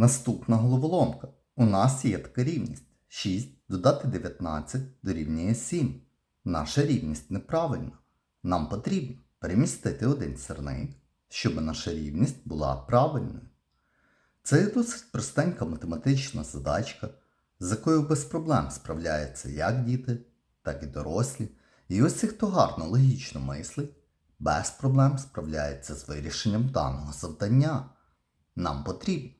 Наступна головоломка. У нас є така рівність. 6 додати 19 дорівнює 7. Наша рівність неправильна. Нам потрібно перемістити один сірник, щоб наша рівність була правильною. Це досить простенька математична задачка, з якою без проблем справляються як діти, так і дорослі. І ось ці, хто гарно логічно мислить, без проблем справляється з вирішенням даного завдання. Нам потрібно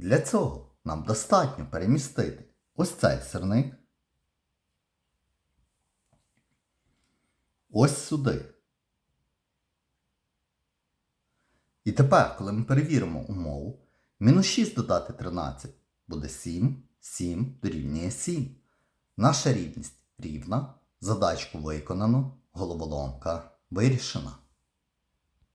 Для цього нам достатньо перемістити ось цей сирник ось сюди. І тепер, коли ми перевіримо умову, мінус 6 додати 13 буде 7, 7 дорівнює 7. Наша рівність рівна, задачку виконано, головоломка вирішена.